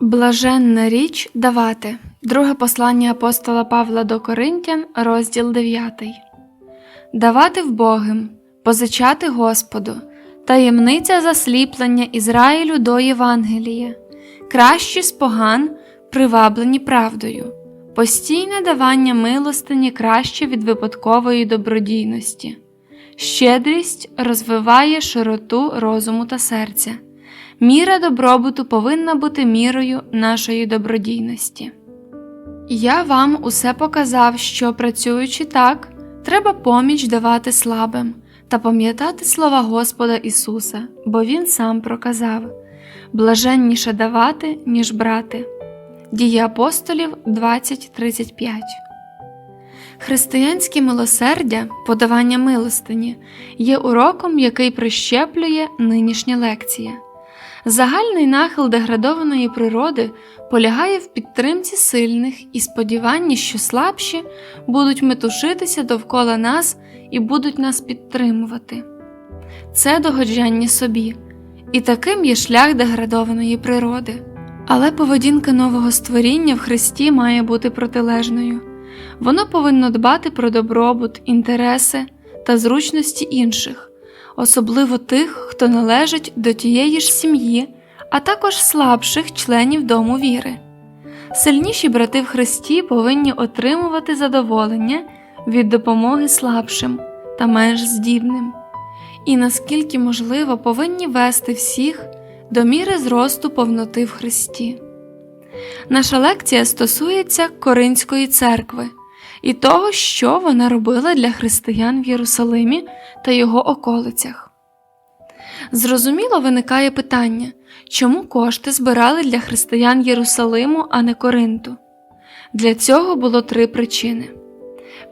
Блаженна річ давати. Друге послання апостола Павла до Коринтян, розділ 9. Давати вбогим, позичати Господу, таємниця засліплення Ізраїлю до Євангелія, кращі з поган, приваблені правдою, постійне давання милостині краще від випадкової добродійності, щедрість розвиває широту розуму та серця. Міра добробуту повинна бути мірою нашої добродійності. Я вам усе показав, що, працюючи так, треба поміч давати слабим та пам'ятати слова Господа Ісуса, бо Він сам проказав блаженніше давати, ніж брати. Дії апостолів 20.35 Християнське милосердя, подавання милостині, є уроком, який прищеплює нинішня лекція. Загальний нахил деградованої природи полягає в підтримці сильних і сподіванні, що слабші будуть метушитися довкола нас і будуть нас підтримувати. Це догоджання собі, і таким є шлях деградованої природи. Але поведінка нового створіння в Христі має бути протилежною. Воно повинно дбати про добробут, інтереси та зручності інших особливо тих, хто належить до тієї ж сім'ї, а також слабших членів дому віри. Сильніші брати в Христі повинні отримувати задоволення від допомоги слабшим та менш здібним, і наскільки можливо повинні вести всіх до міри зросту повноти в Христі. Наша лекція стосується Коринської церкви і того, що вона робила для християн в Єрусалимі та його околицях. Зрозуміло виникає питання, чому кошти збирали для християн Єрусалиму, а не Коринту? Для цього було три причини: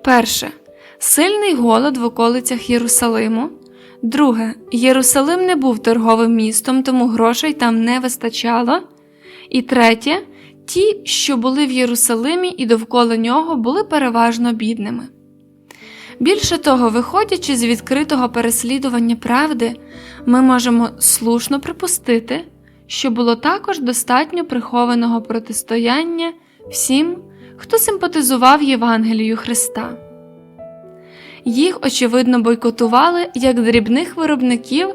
перше сильний голод в околицях Єрусалиму. Друге, Єрусалим не був торговим містом, тому грошей там не вистачало. І третє, ті, що були в Єрусалимі і довкола нього, були переважно бідними. Більше того, виходячи з відкритого переслідування правди, ми можемо слушно припустити, що було також достатньо прихованого протистояння всім, хто симпатизував Євангелію Христа. Їх, очевидно, бойкотували як дрібних виробників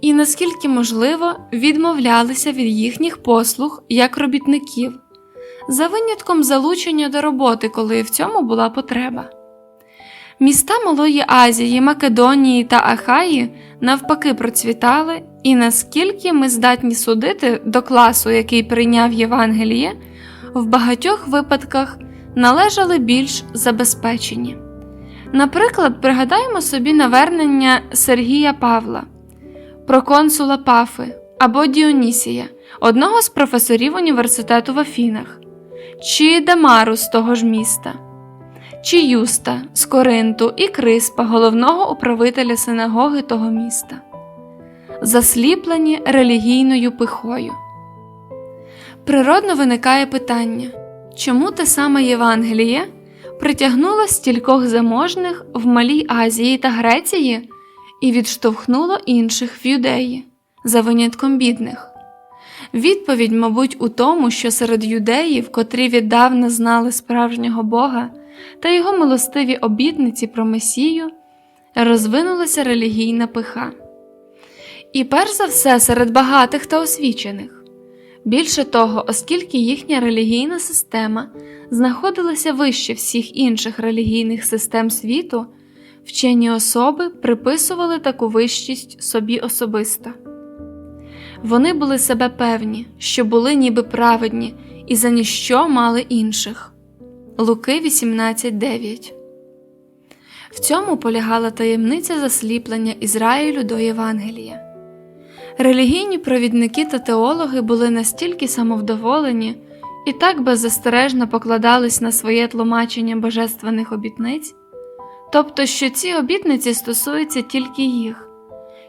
і, наскільки можливо, відмовлялися від їхніх послуг як робітників, за винятком залучення до роботи, коли в цьому була потреба. Міста Малої Азії, Македонії та Ахаї навпаки процвітали, і наскільки ми здатні судити до класу, який прийняв Євангеліє, в багатьох випадках належали більш забезпечені. Наприклад, пригадаємо собі навернення Сергія Павла, проконсула Пафи або Діонісія, одного з професорів університету в Афінах, чи Дамару з того ж міста чи Юста з Коринту і Криспа, головного управителя синагоги того міста, засліплені релігійною пихою. Природно виникає питання, чому те саме Євангеліє притягнуло стількох заможних в Малій Азії та Греції і відштовхнуло інших в юдеї, за винятком бідних. Відповідь, мабуть, у тому, що серед юдеїв, котрі віддавна знали справжнього Бога, та його милостиві обітниці про Месію розвинулася релігійна пиха. І перш за все серед багатих та освічених. Більше того, оскільки їхня релігійна система знаходилася вище всіх інших релігійних систем світу, вчені особи приписували таку вищість собі особисто. Вони були себе певні, що були ніби праведні і за ніщо мали інших. Луки 18.9 В цьому полягала таємниця засліплення Ізраїлю до Євангелія. Релігійні провідники та теологи були настільки самовдоволені і так беззастережно покладались на своє тлумачення божественних обітниць, тобто, що ці обітниці стосуються тільки їх,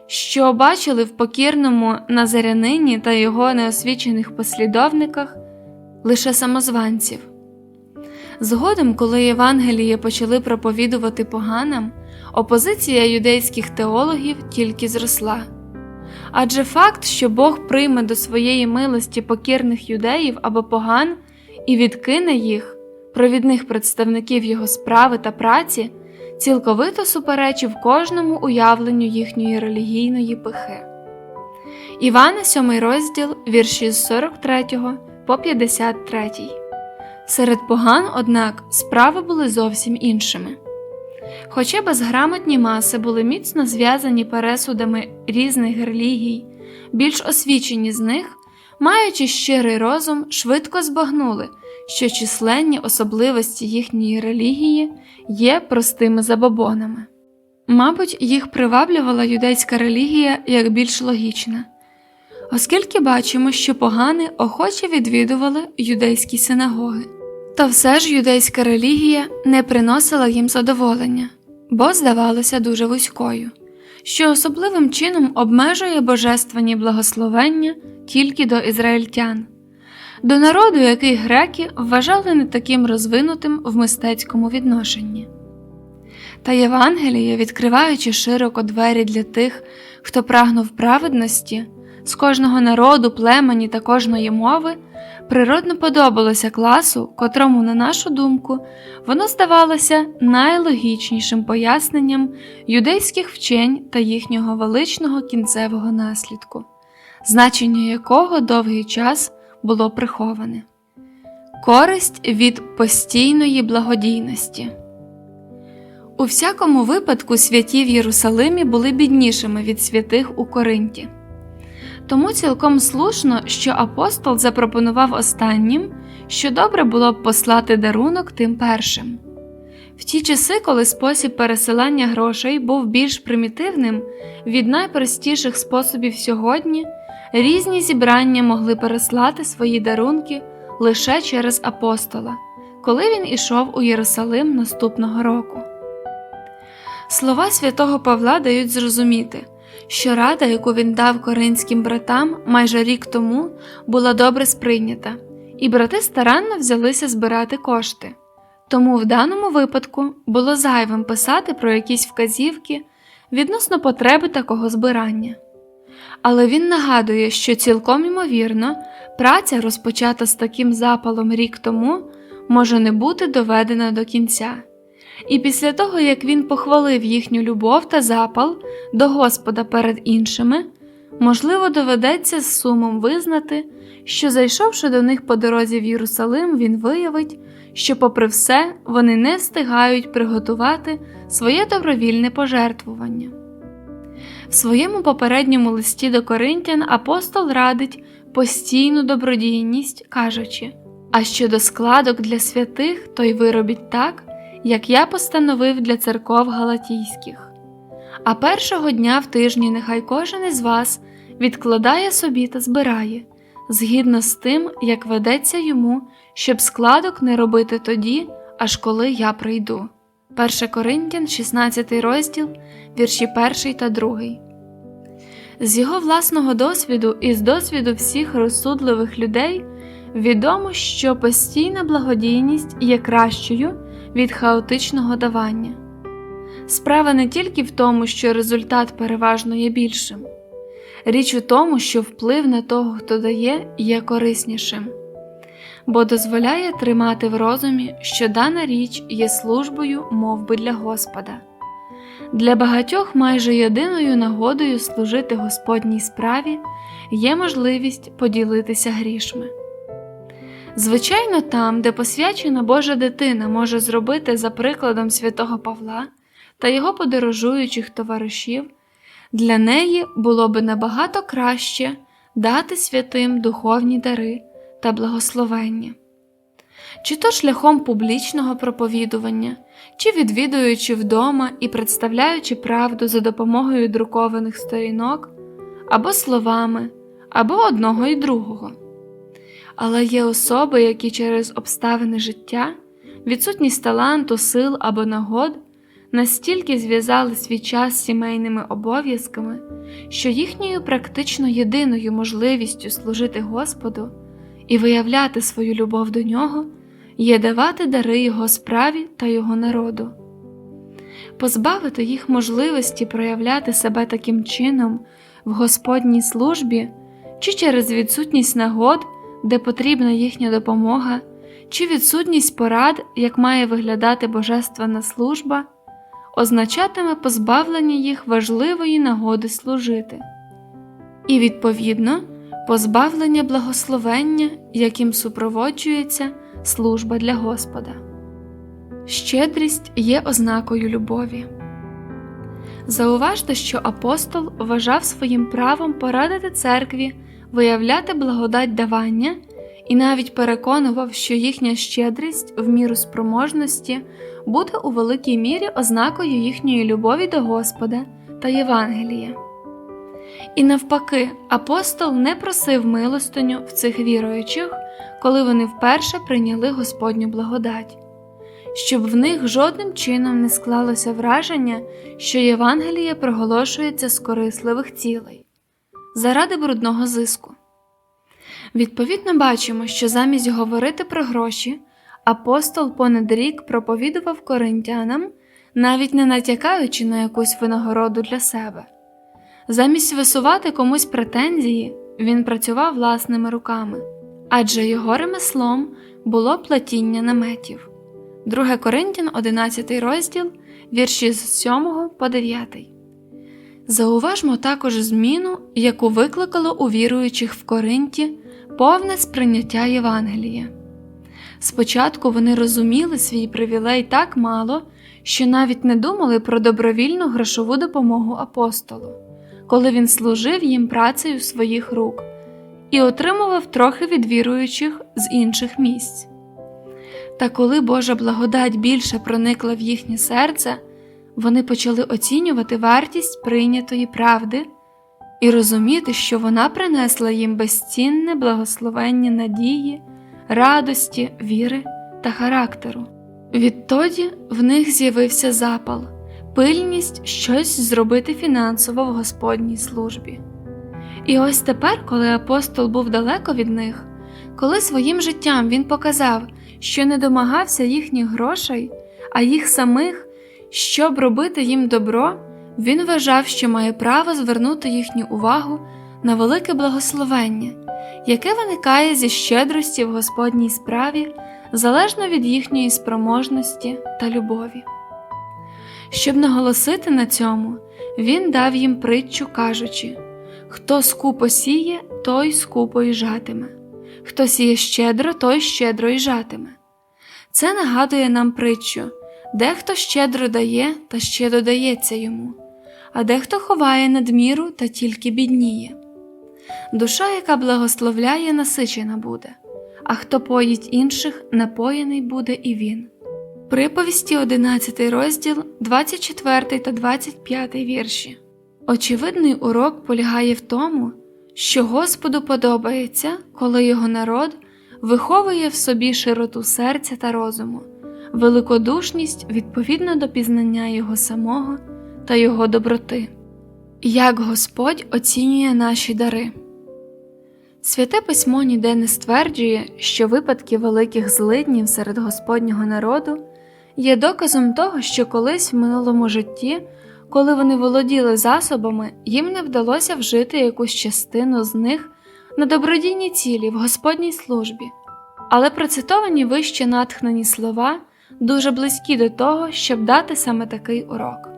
що бачили в покірному Назарянині та його неосвічених послідовниках лише самозванців. Згодом, коли Євангеліє почали проповідувати поганам, опозиція юдейських теологів тільки зросла. Адже факт, що Бог прийме до своєї милості покірних юдеїв або поган і відкине їх, провідних представників його справи та праці, цілковито суперечив кожному уявленню їхньої релігійної пихи. Івана, 7 розділ, вірші з 43 по 53. Серед поган, однак, справи були зовсім іншими. Хоча безграмотні маси були міцно зв'язані пересудами різних релігій, більш освічені з них, маючи щирий розум, швидко збагнули, що численні особливості їхньої релігії є простими забобонами. Мабуть, їх приваблювала юдейська релігія як більш логічна, оскільки бачимо, що погани охоче відвідували юдейські синагоги. Та все ж юдейська релігія не приносила їм задоволення, бо здавалася дуже вузькою, що особливим чином обмежує божественні благословення тільки до ізраїльтян, до народу, який греки вважали не таким розвинутим в мистецькому відношенні. Та Євангеліє, відкриваючи широко двері для тих, хто прагнув праведності, з кожного народу, племені та кожної мови, природно подобалося класу, котрому, на нашу думку, воно здавалося найлогічнішим поясненням юдейських вчень та їхнього величного кінцевого наслідку, значення якого довгий час було приховане користь від постійної благодійності. У всякому випадку святі в Єрусалимі були біднішими від святих у Коринті. Тому цілком слушно, що апостол запропонував останнім, що добре було б послати дарунок тим першим. В ті часи, коли спосіб пересилання грошей був більш примітивним від найпростіших способів сьогодні, різні зібрання могли переслати свої дарунки лише через апостола, коли він ішов у Єрусалим наступного року. Слова святого Павла дають зрозуміти, що рада, яку він дав коринським братам майже рік тому, була добре сприйнята, і брати старанно взялися збирати кошти. Тому в даному випадку було зайвим писати про якісь вказівки відносно потреби такого збирання. Але він нагадує, що цілком імовірно, праця, розпочата з таким запалом рік тому, може не бути доведена до кінця. І після того, як він похвалив їхню любов та запал до Господа перед іншими, можливо, доведеться з сумом визнати, що, зайшовши до них по дорозі в Єрусалим, він виявить, що, попри все, вони не встигають приготувати своє добровільне пожертвування. В своєму попередньому листі до Коринтян апостол радить постійну добродійність, кажучи: А щодо складок для святих, то й виробіть так як я постановив для церков галатійських. А першого дня в тижні нехай кожен із вас відкладає собі та збирає, згідно з тим, як ведеться йому, щоб складок не робити тоді, аж коли я прийду. 1 Коринтян, 16 розділ, вірші 1 та 2. З його власного досвіду і з досвіду всіх розсудливих людей відомо, що постійна благодійність є кращою від хаотичного давання. Справа не тільки в тому, що результат переважно є більшим, річ у тому, що вплив на того, хто дає, є кориснішим, бо дозволяє тримати в розумі, що дана річ є службою мов би, для Господа. Для багатьох майже єдиною нагодою служити Господній справі є можливість поділитися грішми. Звичайно, там, де посвячена Божа дитина може зробити за прикладом святого Павла та його подорожуючих товаришів, для неї було би набагато краще дати святим духовні дари та благословення. Чи то шляхом публічного проповідування, чи відвідуючи вдома і представляючи правду за допомогою друкованих сторінок, або словами, або одного і другого. Але є особи, які через обставини життя, відсутність таланту, сил або нагод настільки зв'язали свій час з сімейними обов'язками, що їхньою практично єдиною можливістю служити Господу і виявляти свою любов до нього є давати дари Його справі та Його народу. Позбавити їх можливості проявляти себе таким чином в Господній службі, чи через відсутність нагод, де потрібна їхня допомога, чи відсутність порад, як має виглядати божественна служба, означатиме позбавлення їх важливої нагоди служити, і, відповідно, позбавлення благословення, яким супроводжується служба для Господа. Щедрість є ознакою любові. Зауважте, що апостол вважав своїм правом порадити церкві виявляти благодать давання і навіть переконував, що їхня щедрість в міру спроможності буде у великій мірі ознакою їхньої любові до Господа та Євангелія. І навпаки, апостол не просив милостиню в цих віруючих, коли вони вперше прийняли Господню благодать, щоб в них жодним чином не склалося враження, що Євангеліє проголошується з корисливих цілей заради брудного зиску. Відповідно, бачимо, що замість говорити про гроші, апостол понад рік проповідував коринтянам, навіть не натякаючи на якусь винагороду для себе. Замість висувати комусь претензії, він працював власними руками, адже його ремеслом було платіння наметів. 2 Коринтян, 11 розділ, вірші з 7 по 9. Зауважмо також зміну, яку викликало у віруючих в Коринті повне сприйняття Євангелія. Спочатку вони розуміли свій привілей так мало, що навіть не думали про добровільну грошову допомогу апостолу, коли він служив їм працею своїх рук і отримував трохи від віруючих з інших місць. Та коли Божа благодать більше проникла в їхнє серце, вони почали оцінювати вартість прийнятої правди і розуміти, що вона принесла їм безцінне благословення надії, радості, віри та характеру. Відтоді в них з'явився запал, пильність щось зробити фінансово в Господній службі. І ось тепер, коли апостол був далеко від них, коли своїм життям він показав, що не домагався їхніх грошей, а їх самих, щоб робити їм добро, він вважав, що має право звернути їхню увагу на велике благословення, яке виникає зі щедрості в Господній справі залежно від їхньої спроможності та любові. Щоб наголосити на цьому, він дав їм притчу, кажучи хто скупо сіє, той скупо й жатиме, хто сіє щедро, той щедро й жатиме. Це нагадує нам притчу дехто щедро дає, та ще додається йому, а дехто ховає надміру та тільки бідніє. Душа, яка благословляє, насичена буде, а хто поїть інших, напоєний буде і він. Приповісті 11 розділ, 24 та 25 вірші. Очевидний урок полягає в тому, що Господу подобається, коли його народ виховує в собі широту серця та розуму, великодушність відповідно до пізнання Його самого та Його доброти. Як Господь оцінює наші дари. Святе письмо ніде не стверджує, що випадки великих злиднів серед Господнього народу є доказом того, що колись в минулому житті, коли вони володіли засобами, їм не вдалося вжити якусь частину з них на добродійні цілі в Господній службі, але процитовані вище натхнені слова дуже близькі до того, щоб дати саме такий урок.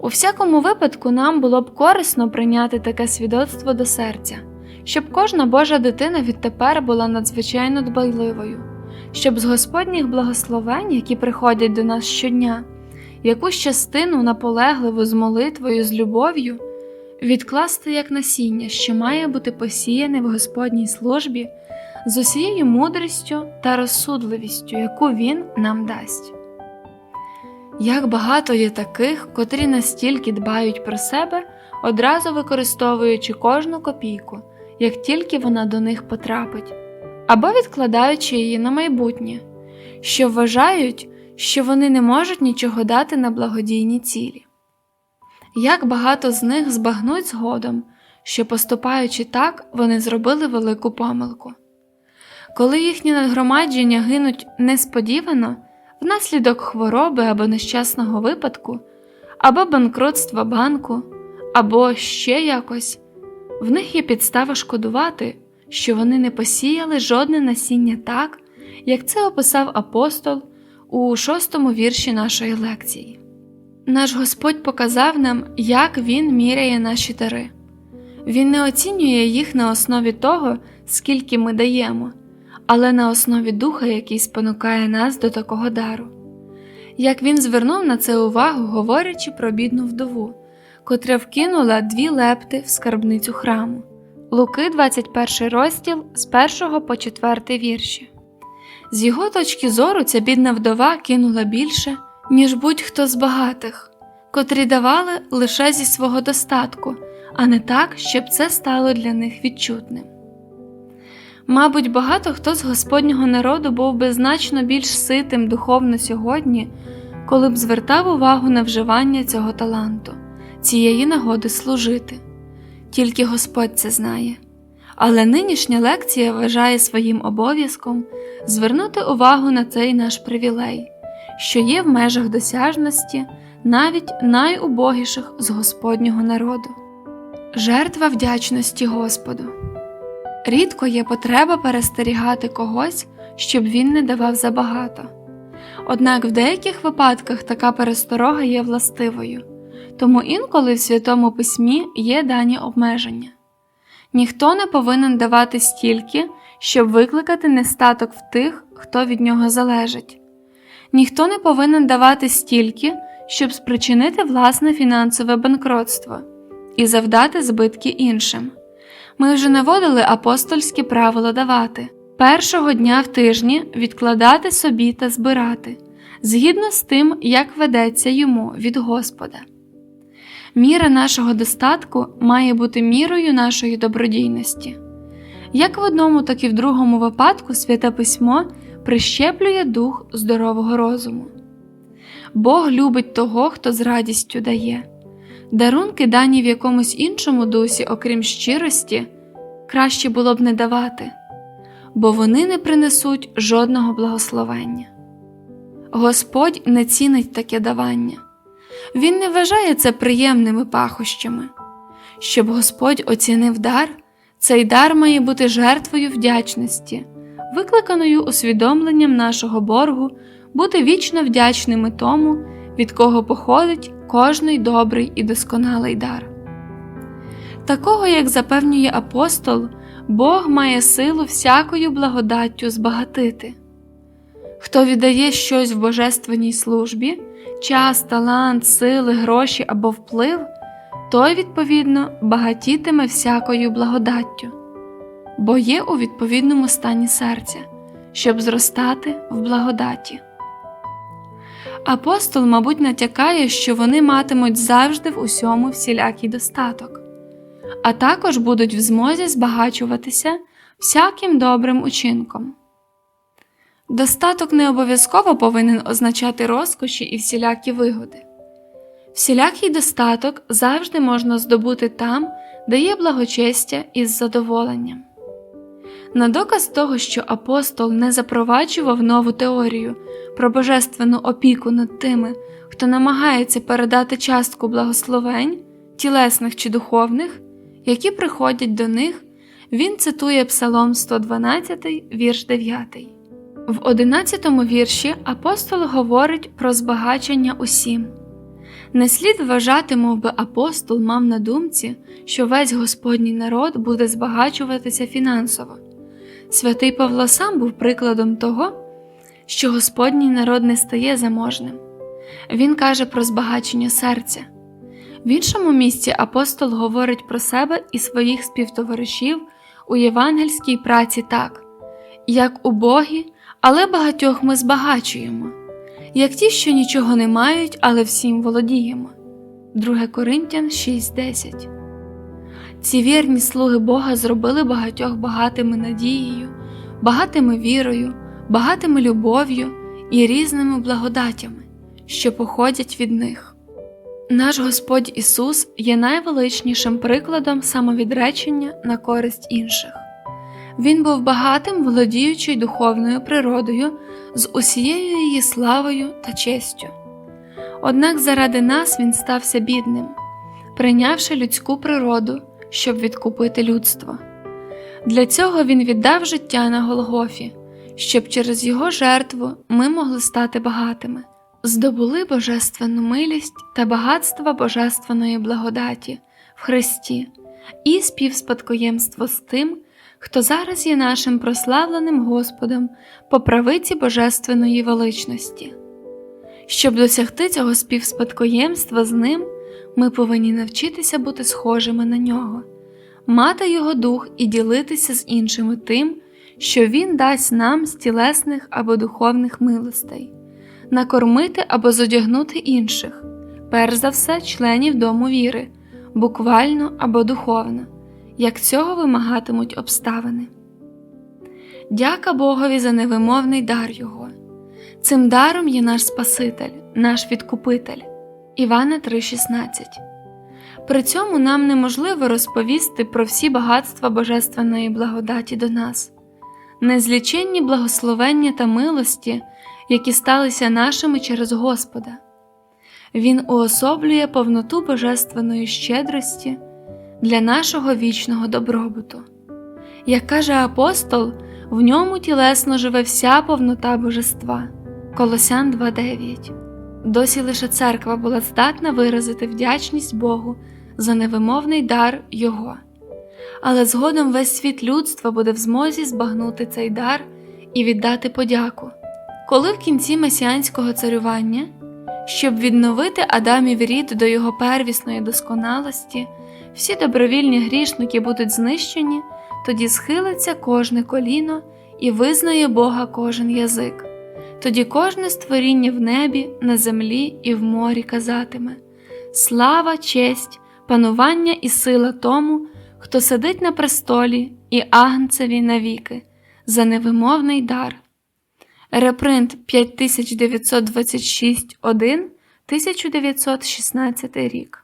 У всякому випадку нам було б корисно прийняти таке свідоцтво до серця, щоб кожна Божа дитина відтепер була надзвичайно дбайливою, щоб з Господніх благословень, які приходять до нас щодня, якусь частину наполегливу з молитвою, з любов'ю, відкласти як насіння, що має бути посіяне в Господній службі з усією мудрістю та розсудливістю, яку Він нам дасть. Як багато є таких, котрі настільки дбають про себе, одразу використовуючи кожну копійку, як тільки вона до них потрапить, або відкладаючи її на майбутнє, що вважають, що вони не можуть нічого дати на благодійні цілі. Як багато з них збагнуть згодом, що, поступаючи так, вони зробили велику помилку. Коли їхні надгромадження гинуть несподівано, внаслідок хвороби або нещасного випадку, або банкрутства банку, або ще якось, в них є підстава шкодувати, що вони не посіяли жодне насіння так, як це описав апостол у шостому вірші нашої лекції. Наш Господь показав нам, як Він міряє наші дари. Він не оцінює їх на основі того, скільки ми даємо, але на основі духа, який спонукає нас до такого дару. Як він звернув на це увагу, говорячи про бідну вдову, котра вкинула дві лепти в скарбницю храму. Луки, 21 розділ з 1 по 4 вірші. З його точки зору, ця бідна вдова кинула більше, ніж будь-хто з багатих, котрі давали лише зі свого достатку, а не так, щоб це стало для них відчутним. Мабуть, багато хто з Господнього народу був би значно більш ситим духовно сьогодні, коли б звертав увагу на вживання цього таланту, цієї нагоди служити. Тільки Господь це знає. Але нинішня лекція вважає своїм обов'язком звернути увагу на цей наш привілей, що є в межах досяжності навіть найубогіших з Господнього народу. Жертва вдячності Господу. Рідко є потреба перестерігати когось, щоб він не давав забагато. Однак в деяких випадках така пересторога є властивою, тому інколи в Святому Письмі є дані обмеження. Ніхто не повинен давати стільки, щоб викликати нестаток в тих, хто від нього залежить. Ніхто не повинен давати стільки, щоб спричинити власне фінансове банкротство і завдати збитки іншим. Ми вже наводили апостольське правило давати першого дня в тижні відкладати собі та збирати, згідно з тим, як ведеться йому від Господа. Міра нашого достатку має бути мірою нашої добродійності. Як в одному, так і в другому випадку Святе Письмо прищеплює дух здорового розуму. Бог любить того, хто з радістю дає. Дарунки, дані в якомусь іншому дусі, окрім щирості, краще було б не давати, бо вони не принесуть жодного благословення. Господь не цінить таке давання, Він не вважає це приємними пахощами. Щоб Господь оцінив дар, цей дар має бути жертвою вдячності, викликаною усвідомленням нашого боргу бути вічно вдячними тому, від кого походить кожний добрий і досконалий дар. Такого, як запевнює апостол, Бог має силу всякою благодаттю збагатити. Хто віддає щось в божественній службі, час, талант, сили, гроші або вплив, той, відповідно, багатітиме всякою благодаттю, бо є у відповідному стані серця, щоб зростати в благодаті. Апостол, мабуть, натякає, що вони матимуть завжди в усьому всілякий достаток, а також будуть в змозі збагачуватися всяким добрим учинком. Достаток не обов'язково повинен означати розкоші і всілякі вигоди. Всілякий достаток завжди можна здобути там, де є благочестя із задоволенням. На доказ того, що апостол не запроваджував нову теорію про божественну опіку над тими, хто намагається передати частку благословень, тілесних чи духовних, які приходять до них, він цитує Псалом 112, вірш 9. В 11 вірші апостол говорить про збагачення усім. Не слід вважати, мов би апостол мав на думці, що весь Господній народ буде збагачуватися фінансово. Святий Павло сам був прикладом того, що Господній народ не стає заможним. Він каже про збагачення серця. В іншому місці апостол говорить про себе і своїх співтоваришів у євангельській праці так, як убогі, але багатьох ми збагачуємо, як ті, що нічого не мають, але всім володіємо. 2 Коринтян 6:10 Ці вірні слуги Бога зробили багатьох багатими надією, багатими вірою, багатими любов'ю і різними благодатями, що походять від них. Наш Господь Ісус є найвеличнішим прикладом самовідречення на користь інших. Він був багатим, володіючи духовною природою з усією її славою та честю. Однак заради нас Він стався бідним, прийнявши людську природу, щоб відкупити людство. Для цього він віддав життя на Голгофі, щоб через його жертву ми могли стати багатими, здобули божественну милість та багатства божественної благодаті в Христі і співспадкоємство з тим, хто зараз є нашим прославленим Господом по правиці божественної величності. Щоб досягти цього співспадкоємства з ним, ми повинні навчитися бути схожими на нього, мати його дух і ділитися з іншими тим, що Він дасть нам з тілесних або духовних милостей, накормити або зодягнути інших, перш за все, членів дому віри, буквально або духовно, як цього вимагатимуть обставини. Дяка Богові за невимовний дар Його. Цим даром є наш Спаситель, наш Відкупитель. Івана 3,16. При цьому нам неможливо розповісти про всі багатства Божественної благодаті до нас, незліченні благословення та милості, які сталися нашими через Господа. Він уособлює повноту Божественної щедрості для нашого вічного добробуту. Як каже апостол, в ньому тілесно живе вся повнота божества. Колосян 2.9 Досі лише церква була здатна виразити вдячність Богу за невимовний дар Його. Але згодом весь світ людства буде в змозі збагнути цей дар і віддати подяку. Коли в кінці месіанського царювання, щоб відновити Адамів рід до його первісної досконалості, всі добровільні грішники будуть знищені, тоді схилиться кожне коліно і визнає Бога кожен язик. Тоді кожне створіння в небі, на землі і в морі казатиме Слава, честь, панування і сила тому, хто сидить на престолі і агнцеві навіки, за невимовний дар. Репринт 5926 1 1916 рік